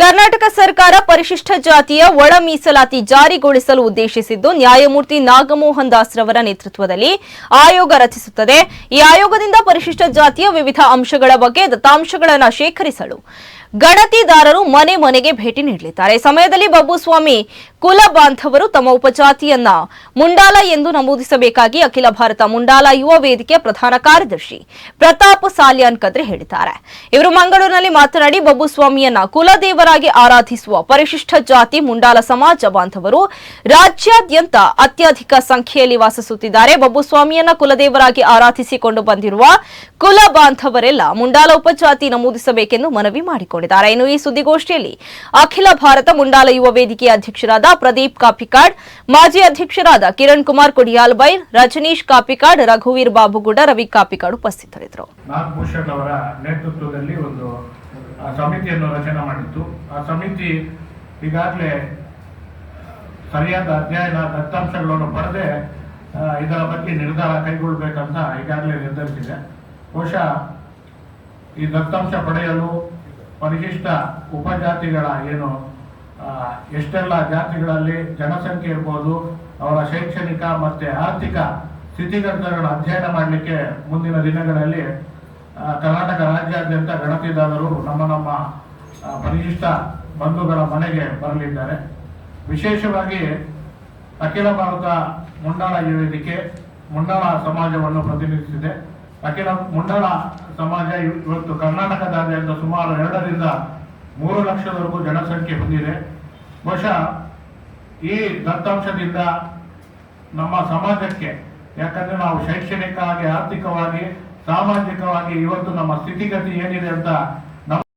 ಕರ್ನಾಟಕ ಸರ್ಕಾರ ಪರಿಶಿಷ್ಟ ಜಾತಿಯ ಒಳ ಮೀಸಲಾತಿ ಜಾರಿಗೊಳಿಸಲು ಉದ್ದೇಶಿಸಿದ್ದು, ನ್ಯಾಯಮೂರ್ತಿ ನಾಗಮೋಹನ್ ದಾಸ್ ರವರ ನೇತೃತ್ವದಲ್ಲಿ ಆಯೋಗ ರಚಿಸುತ್ತದೆ. ಈ ಆಯೋಗದಿಂದ ಪರಿಶಿಷ್ಟ ಜಾತಿಯ ವಿವಿಧ ಅಂಶಗಳ ಬಗ್ಗೆ ದತ್ತಾಂಶಗಳನ್ನು ಶೇಖರಿಸಲು ಗಣತಿದಾರರು ಮನೆ ಮನೆಗೆ ಭೇಟಿ ನೀಡಲಿದ್ದಾರೆ. ಸಮಯದಲ್ಲಿ ಬಬ್ಬುಸ್ವಾಮಿ ಕುಲ ಬಾಂಧವರು ತಮ್ಮ ಉಪಜಾತಿಯನ್ನ ಮುಂಡಾಲ ಎಂದು ನಮೂದಿಸಬೇಕಾಗಿ ಅಖಿಲ ಭಾರತ ಮುಂಡಾಲ ಯುವ ವೇದಿಕೆ ಪ್ರಧಾನ ಕಾರ್ಯದರ್ಶಿ ಪ್ರತಾಪ್ ಸಾಲ್ಯಾನ್ ಕದ್ರೆ ಹೇಳಿದ್ದಾರೆ. ಇವರು ಮಂಗಳೂರಿನಲ್ಲಿ ಮಾತನಾಡಿ ಬಬ್ಬುಸ್ವಾಮಿಯನ್ನ ಕುಲದೇವರಾಗಿ ಆರಾಧಿಸುವ ಪರಿಶಿಷ್ಟ ಜಾತಿ ಮುಂಡಾಲ ಸಮಾಜ ಬಾಂಧವರು ರಾಜ್ಯಾದ್ಯಂತ ಅತ್ಯಧಿಕ ಸಂಖ್ಯೆಯಲ್ಲಿ ವಾಸಿಸುತ್ತಿದ್ದಾರೆ. ಬಬ್ಬುಸ್ವಾಮಿಯನ್ನ ಕುಲದೇವರಾಗಿ ಆರಾಧಿಸಿಕೊಂಡು ಬಂದಿರುವ ಕುಲ ಬಾಂಧವರೆಲ್ಲ ಮುಂಡಾಲ ಉಪಜಾತಿ ನಮೂದಿಸಬೇಕೆಂದು ಮನವಿ ಮಾಡಿಕೊಂಡಿದ್ದಾರೆ. ಇನ್ನು ಈ ಸುದ್ದಿಗೋಷ್ಠಿಯಲ್ಲಿ ಅಖಿಲ ಭಾರತ ಮುಂಡಾಲ ಯುವ ವೇದಿಕೆ ಅಧ್ಯಕ್ಷರಾದ ಪ್ರದೀಪ್ ಕಾಪಿಕಾಡ್, ಮಾಜಿ ಅಧ್ಯಕ್ಷರಾದ ಕಿರಣ್ ಕುಮಾರ್ ಕೊಡಿಯಾಲ್ ಬೈರ್ ರಜನೀಶ್ ಕಾಪಿಕಾಡ್, ರಘುವೀರ್ ಬಾಬುಗೌಡ, ರವಿ ಕಾಪಿಕಾಡ್ ಉಪಸ್ಥಿತರಿದ್ದರು. ನೇತೃತ್ವದಲ್ಲಿ ಒಂದು ಸಮಿತಿಯನ್ನು ರಚನೆ ಮಾಡಿತ್ತು. ಆ ಸಮಿತಿ ಈಗಾಗಲೇ ಸರಿಯಾದ ಅಧ್ಯಯನ ದತ್ತಾಂಶಗಳನ್ನು ಪಡೆದೇ ಇದರ ಬಗ್ಗೆ ನಿರ್ಧಾರ ಕೈಗೊಳ್ಳಬೇಕಂತ ಈಗಾಗಲೇ ನಿರ್ಧರಿಸಿದೆ. ಬಹುಶಃ ಈ ದತ್ತಾಂಶ ಪಡೆಯಲು ಪರಿಶಿಷ್ಟ ಉಪಜಾತಿಗಳ ಏನು ಎಷ್ಟೆಲ್ಲ ಜಾತಿಗಳಲ್ಲಿ ಜನಸಂಖ್ಯೆ ಇರ್ಬೋದು, ಅವರ ಶೈಕ್ಷಣಿಕ ಮತ್ತು ಆರ್ಥಿಕ ಸ್ಥಿತಿಗತಿಗಳನ್ನು ಅಧ್ಯಯನ ಮಾಡಲಿಕ್ಕೆ ಮುಂದಿನ ದಿನಗಳಲ್ಲಿ ಕರ್ನಾಟಕ ರಾಜ್ಯಾದ್ಯಂತ ಗಣತಿದಾರರು ನಮ್ಮ ನಮ್ಮ ಪರಿಶಿಷ್ಟ ಬಂಧುಗಳ ಮನೆಗೆ ಬರಲಿದ್ದಾರೆ. ವಿಶೇಷವಾಗಿ ಅಖಿಲ ಭಾರತ ಮುಂಡಾಳ ವೇದಿಕೆ, ಮುಂಡಾಳ ಸಮಾಜವನ್ನು ಪ್ರತಿನಿಧಿಸಿದೆ. ಅಖಿಲ ಮುಂಡಾಳ ಸಮಾಜ ಇವ್- ಇವತ್ತು ಕರ್ನಾಟಕದಾದ್ಯಂತ ಸುಮಾರು ಎರಡರಿಂದ ಮೂರು ಲಕ್ಷದವರೆಗೂ ಜನಸಂಖ್ಯೆ ಹೊಂದಿದೆ. ಬಹುಶಃ ಈ ದತ್ತಾಂಶದಿಂದ ನಮ್ಮ ಸಮಾಜಕ್ಕೆ, ಯಾಕಂದ್ರೆ ನಾವು ಶೈಕ್ಷಣಿಕವಾಗಿ, ಆರ್ಥಿಕವಾಗಿ, ಸಾಮಾಜಿಕವಾಗಿ ಇವತ್ತು ನಮ್ಮ ಸ್ಥಿತಿಗತಿ ಏನಿದೆ ಅಂತ